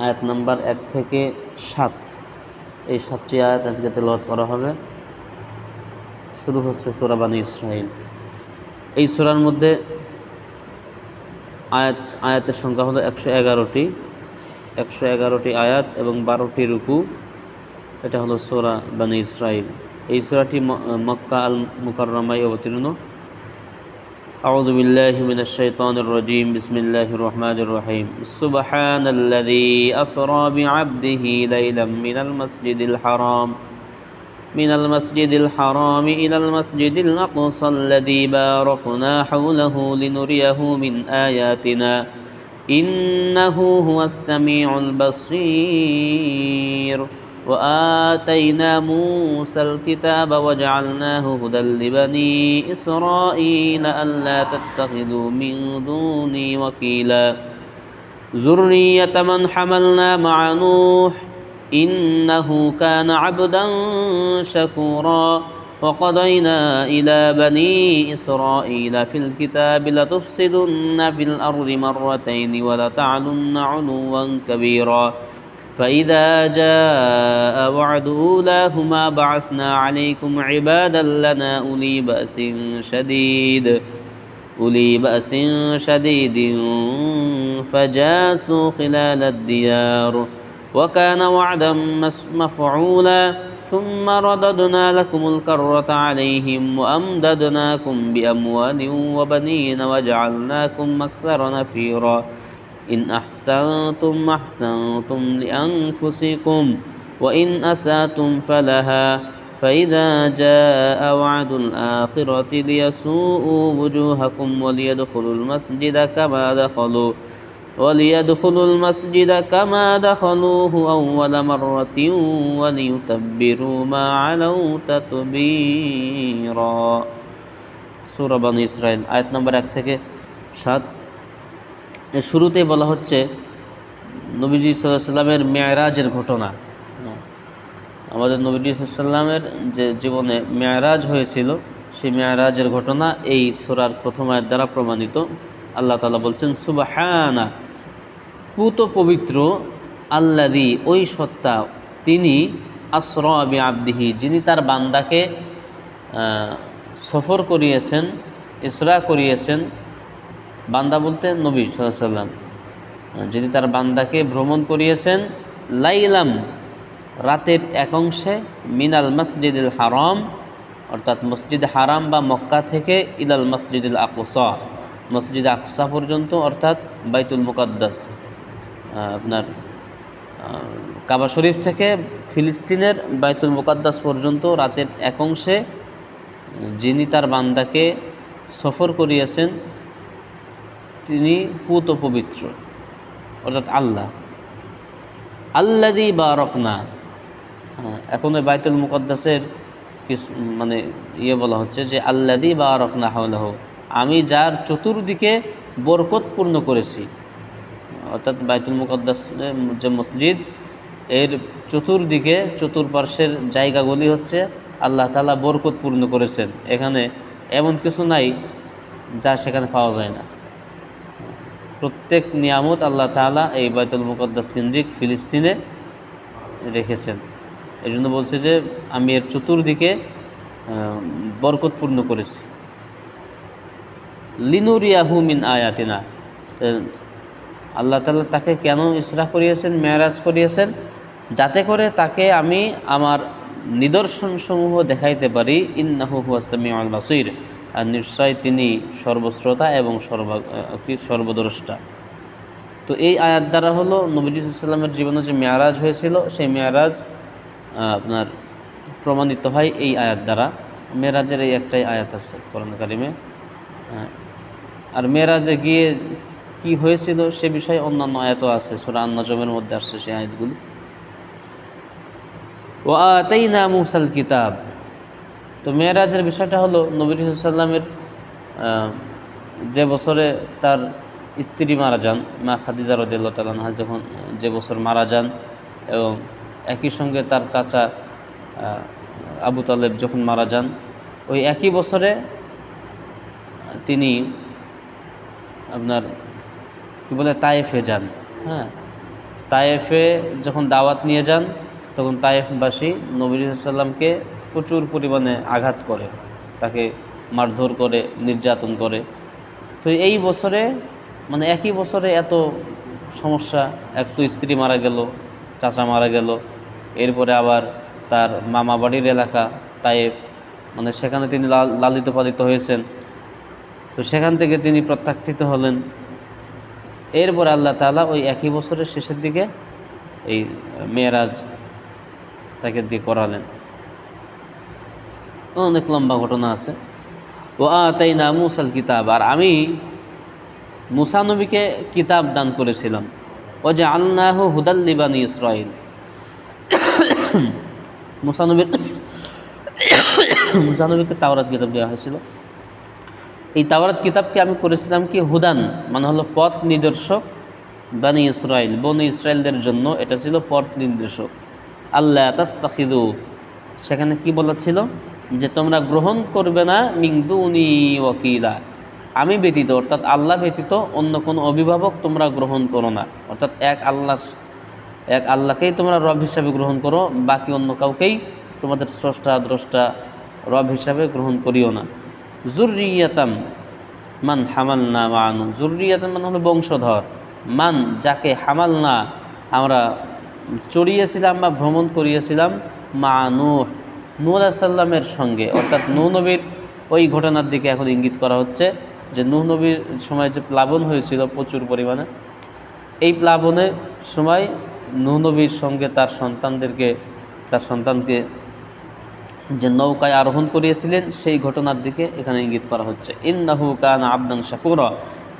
আয়াত নাম্বার এক থেকে সাত। এই সাতটি আয়াত আজকে তেলাওয়াত করা হবে। শুরু হচ্ছে সোরা বানী ইসরাইল এই সোরার মধ্যে আয়াত, আয়াতের সংখ্যা হলো একশো এগারোটি। একশো এগারোটি আয়াত এবং বারোটি রুকু। এটা হলো সোরা বানী ইসরাইল এই সোরাটি মক্কা আল মুকাররমায় অবতীর্ণ। أعوذ بالله من الشيطان الرجيم. بسم الله الرحمن الرحيم. سبحان الذي أسرى بعبده ليلا من المسجد الحرام من المسجد الحرام إلى المسجد الأقصى الذي باركنا حوله لنريه من آياتنا. إنه هو السميع البصير. وآتينا موسى الكتاب وجعلناه هدى لبني إسرائيل ألا تتخذوا من دوني وكيلا. ذرية من حملنا مع نوح إنه كان عبدا شكورا. وقضينا إلى بني إسرائيل في الكتاب لتفسدن في الأرض مرتين ولتعلن علوا كبيرا. فإذا جاء وعد أولاهما بعثنا عليكم عبادا لنا أولي بأس شديد أولي بأس شديد فجاسوا خلال الديار وكان وعدا مفعولا ثم رددنا لكم الكرة عليهم وأمددناكم بأموال وبنين وجعلناكم أكثر نفيرا. إن أحسنتم أحسنتم لأنفسكم وإن أسأتم فلها فإذا جاء وعد الآخرة ليسوءوا وجوهكم وليدخلوا المسجد كما دخلوا وليدخلوا المسجد كما دخلوه أول مرة وليتبروا ما علوا تتبيرا سورة بني إسرائيل آية نمبر 1 থেকে 7 শুরুতে বলা হচ্ছে নবীজি সাল্লামের মেয়ারাজের ঘটনা। আমাদের নবীজি সাল্লামের যে জীবনে মেয়ারাজ হয়েছিল, সেই মেয়ারাজের ঘটনা এই সোরার প্রথমের দ্বারা প্রমাণিত। আল্লাহ তালা বলছেন সুবাহানা পুত পবিত্র আল্লাদি ওই সত্তা, তিনি আশ্রয় আবদিহি যিনি তার বান্দাকে সফর করিয়েছেন, ইসরা করিয়েছেন বান্দা বলতে নবী সাল্লাম। যিনি তার বান্দাকে ভ্রমণ করিয়েছেন, লাইলাম, রাতের এক অংশে মিনাল মসজিদুল হারাম, অর্থাৎ মসজিদ হারাম বা মক্কা থেকে ইলাল মসজিদুল আকসা, মসজিদ আকসা পর্যন্ত, অর্থাৎ বাইতুল মুকাদ্দাস আপনার কাবা শরীফ থেকে ফিলিস্তিনের বাইতুল মুকাদ্দাস পর্যন্ত রাতের এক অংশে যিনি তার বান্দাকে সফর করিয়েছেন তিনি পুত পবিত্র, অর্থাৎ আল্লাহ। আল্লাদি বা রকনা এখন ওই বাইতুল মুকদ্দাসের কিছু মানে ইয়ে বলা হচ্ছে যে আল্লাদি বা রকনা হাওলাহ, আমি যার চতুর্দিকে বরকতপূর্ণ করেছি। অর্থাৎ বাইতুল মুকদ্দাস যে মসজিদ, এর চতুর্দিকে, চতুর্পার্শ্বের জায়গাগুলি হচ্ছে আল্লাহ তালা বরকতপূর্ণ করেছেন। এখানে এমন কিছু নাই যা সেখানে পাওয়া যায় না। প্রত্যেক নিয়ামত আল্লাহ তাআলা এই বাইতুল মুকদ্দাস কেন্দ্রিক ফিলিস্তিনে রেখেছেন। এই জন্য বলছে যে, আমি এর চতুর্দিকে বরকতপূর্ণ করেছি। লিনুরিয়াহু মিন আয়াতিনা। আল্লাহ তাআলা তাকে কেন ইসরা করিয়েছেন, মেয়ারাজ করিয়েছেন? যাতে করে তাকে আমি আমার নিদর্শনসমূহ দেখাইতে পারি। ইন্নাহু হুয়া সামিউল বাসির। আর নিশ্চয় তিনি সর্বশ্রোতা এবং সর্ব সর্বদ্রষ্টা। তো এই আয়াত দ্বারা হলো নবীজ সাল্লামের জীবনে যে মেয়ারাজ হয়েছিল, সেই মেয়ারাজ আপনার প্রমাণিত হয় এই আয়াত দ্বারা। মেয়েরাজের এই একটাই আয়াত আছে কোরআন কারিমে। আর মেয়েরাজে গিয়ে কি হয়েছিল সে বিষয়ে অন্যান্য আয়াতও আছে, সুরা আন্নাজমের মধ্যে আসছে সেই আয়াতগুলি। ও আতাইনা মুসাল কিতাব তো মেয়েরাজের বিষয়টা হলো নবী সাল্লামের যে বছরে তার স্ত্রী মারা যান, মা খাদিজা রদিল্লা তালানহা যখন যে বছর মারা যান এবং একই সঙ্গে তার চাচা আবু তালেব যখন মারা যান, ওই একই বছরে তিনি আপনার কী বলে, তায়েফে যান হ্যাঁ? তায়েফে যখন দাওয়াত নিয়ে যান, তখন তায়েফবাসী নবী সাল্লামকে প্রচুর পরিমাণে আঘাত করে, তাকে মারধর করে, নির্যাতন করে। তো এই বছরে মানে একই বছরে এত সমস্যা, এক তো স্ত্রী মারা গেল, চাচা মারা গেল, এরপরে আবার তার মামা বাড়ির এলাকা তায়েফ মানে সেখানে তিনি লাল- লালিত পালিত হয়েছেন। তো সেখান থেকে তিনি প্রত্যাখ্যিত হলেন। এরপরে আল্লাহ তাআলা ওই একই বছরের শেষের দিকে এই মেয়েরাজ তাকে দিয়ে করালেন। অনেক লম্বা ঘটনা আছে। ও আতাই না মুসাল কিতাব, আর আমি মুসানবীকে কিতাব দান করেছিলাম। ও যে আল্লাহ হুদাল্লিবানি ইসরাইল মুসানবীর মুসানবীকে তাওরাত কিতাব দেওয়া হয়েছিল। এই তাওরাত কিতাবকে আমি করেছিলাম কি হুদান মানে হলো পথ নিদর্শক বানি ইসরায়েল বনি ইসরায়েলদের জন্য এটা ছিল পথ নির্দেশক। আল্লাহ তাত্তাখিদু সেখানে কি বলা ছিল? যে তোমরা গ্রহণ করবে না মিংদু উনি ওকিলা আমি ব্যতীত, অর্থাৎ আল্লাহ ব্যতীত অন্য কোনো অভিভাবক তোমরা গ্রহণ করো না। অর্থাৎ এক আল্লাহ, এক আল্লাহকেই তোমরা রব হিসাবে গ্রহণ করো, বাকি অন্য কাউকেই তোমাদের স্রষ্টা, দ্রষ্টা রব হিসাবে গ্রহণ করিও না। জুরিয়াতাম মান হামাল না মানু। জুরিয়াতাম মানে হলো বংশধর। মান যাকে হামাল না আমরা চড়িয়েছিলাম বা ভ্রমণ করিয়েছিলাম, মা নূহ নূহ সাল্লামের সঙ্গে, অর্থাৎ নূহ নবীর ওই ঘটনার দিকে এখন ইঙ্গিত করা হচ্ছে যে নূহ নবীর সময় যে প্লাবন হয়েছিল প্রচুর পরিমাণে, এই প্লাবনের সময় নূহ নবীর সঙ্গে তার সন্তানদেরকে, তার সন্তানকে যে নৌকায় আরোহণ করিয়েছিলেন, সেই ঘটনার দিকে এখানে ইঙ্গিত করা হচ্ছে। ইন্নাহু কান আবদান শাকুর,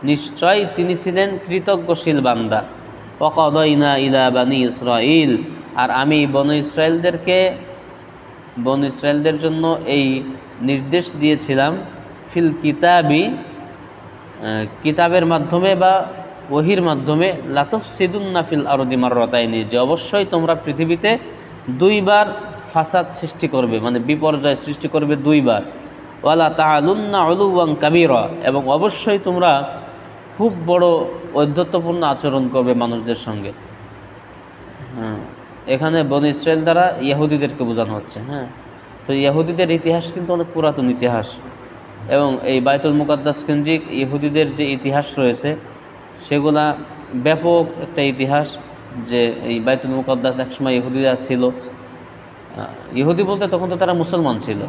নিশ্চয় তিনি ছিলেন কৃতজ্ঞশীল বান্দা। অকদইনা ইলা বানি ইসরাইল আর আমি বন ইসরায়েলদেরকে বন ইসরায়েলদের জন্য এই নির্দেশ দিয়েছিলাম, ফিল কিতাবি কিতাবের মাধ্যমে বা ওহির মাধ্যমে লাতফ সিদুন্না ফিল আরদি মারতাইনি যে অবশ্যই তোমরা পৃথিবীতে দুইবার ফাসাদ সৃষ্টি করবে মানে বিপর্যয় সৃষ্টি করবে দুইবার। ওয়ালা তালুন্না অলুয়াং কাবিরা, এবং অবশ্যই তোমরা খুব বড় ঔদ্ধত্যপূর্ণ আচরণ করবে মানুষদের সঙ্গে। হ্যাঁ। এখানে বন ইসরায়েল দ্বারা ইহুদিদেরকে বোঝানো হচ্ছে হ্যাঁ। তো ইহুদিদের ইতিহাস কিন্তু অনেক পুরাতন ইতিহাস এবং এই বাইতুল মুকাদ্দাস কেন্দ্রিক ইহুদিদের যে ইতিহাস রয়েছে, সেগুলা ব্যাপক একটা ইতিহাস যে এই বাইতুল মুকাদ্দাস একসময় ইহুদিরা ছিল। ইহুদি বলতে তখন তো তারা মুসলমান ছিল,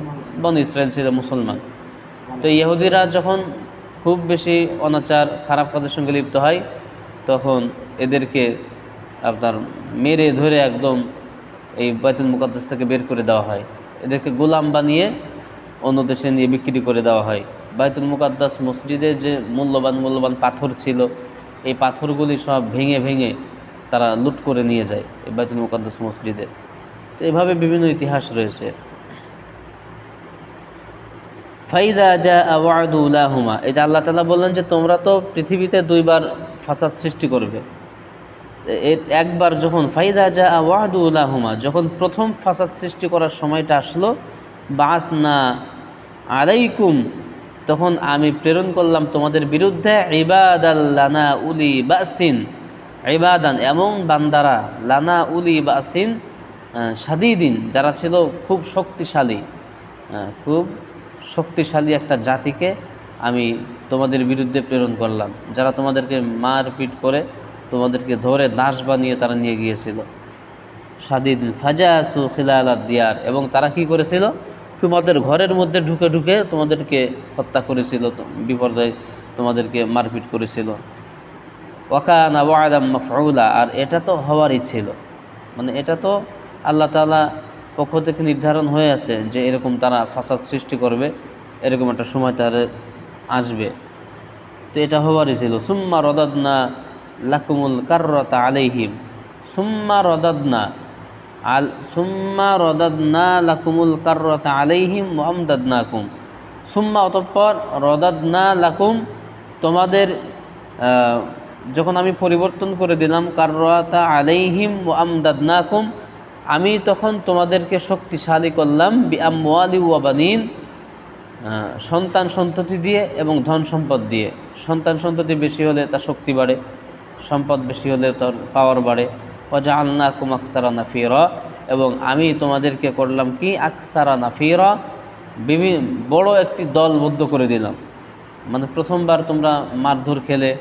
বন ইসরায়েল ছিল মুসলমান। তো ইহুদিরা যখন খুব বেশি অনাচার, খারাপ কাজের সঙ্গে লিপ্ত হয়, তখন এদেরকে আপনার মেরে ধরে একদম এই বাইতুল মুকাদ্দাস থেকে বের করে দেওয়া হয়। এদেরকে গোলাম বানিয়ে অন্য দেশে নিয়ে বিক্রি করে দেওয়া হয়। বাইতুল মুকাদ্দাস মসজিদে যে মূল্যবান মূল্যবান পাথর ছিল, এই পাথরগুলি সব ভেঙে ভেঙে তারা লুট করে নিয়ে যায় এই বাইতুল মুকাদ্দাস মসজিদে। তো এভাবে বিভিন্ন ইতিহাস রয়েছে। ফাইদা যা আওয়াদুলাহুমা এটা আল্লাহ তালা বললেন যে তোমরা তো পৃথিবীতে দুইবার ফাসাদ সৃষ্টি করবে। একবার যখন ফাইদা যা আওয়াদুলাহুমা যখন প্রথম ফাসাদ সৃষ্টি করার সময়টা আসলো বাস না আলাইকুম, তখন আমি প্রেরণ করলাম তোমাদের বিরুদ্ধে লানা উলি বাসিন, ইবাদান, এমন বান্দারা, লানা উলি বাসিন সাদিদিন, যারা ছিল খুব শক্তিশালী খুব শক্তিশালী একটা জাতিকে আমি তোমাদের বিরুদ্ধে প্রেরণ করলাম, যারা তোমাদেরকে মারপিট করে তোমাদেরকে ধরে দাস বানিয়ে তারা নিয়ে গিয়েছিল। সাদিদ ফাজাসু খিলাল দিয়ার। এবং তারা কি করেছিল? তোমাদের ঘরের মধ্যে ঢুকে ঢুকে তোমাদেরকে হত্যা করেছিল, বিপর্যয় তোমাদেরকে মারপিট করেছিল। ওয়াদাম মফউলা, আর এটা তো হওয়ারই ছিল। মানে এটা তো আল্লাহ তাআলা পক্ষ থেকে নির্ধারণ হয়ে আছে যে এরকম তারা ফাসাদ সৃষ্টি করবে, এরকম একটা সময় তাদের আসবে। তো এটা হওয়ারই ছিল। সুম্মা রদাদনা লাকুমুল কার্রতা আলাইহিম। সুম্মা রদাদনা আল সুম্মা রদাদনা লাকুমুল কার্রতা আলাইহিম আমদাদনাকুম। সুম্মা অতঃপর রদাদনা লাকুম, তোমাদের যখন আমি পরিবর্তন করে দিলাম, কার্রতা আলাইহিম আমদাদনাকুম, আমি তখন তোমাদেরকে শক্তিশালী করলাম, বি আমওয়ালি ওয়াবানিন সন্তান সন্ততি দিয়ে এবং ধন সম্পদ দিয়ে। সন্তান সন্ততি বেশি হলে তার শক্তি বাড়ে। সম্পদ বেশি হলে তার পাওয়ার বাড়ে। অজা আল্লাহ কুম আকসারা নাফির। এবং আমি তোমাদেরকে করলাম কি? আকসারা নাফির। বিভিন্ন বড় একটি দলবদ্ধ করে দিলাম। মানে প্রথমবার তোমরা মারধর খেলে।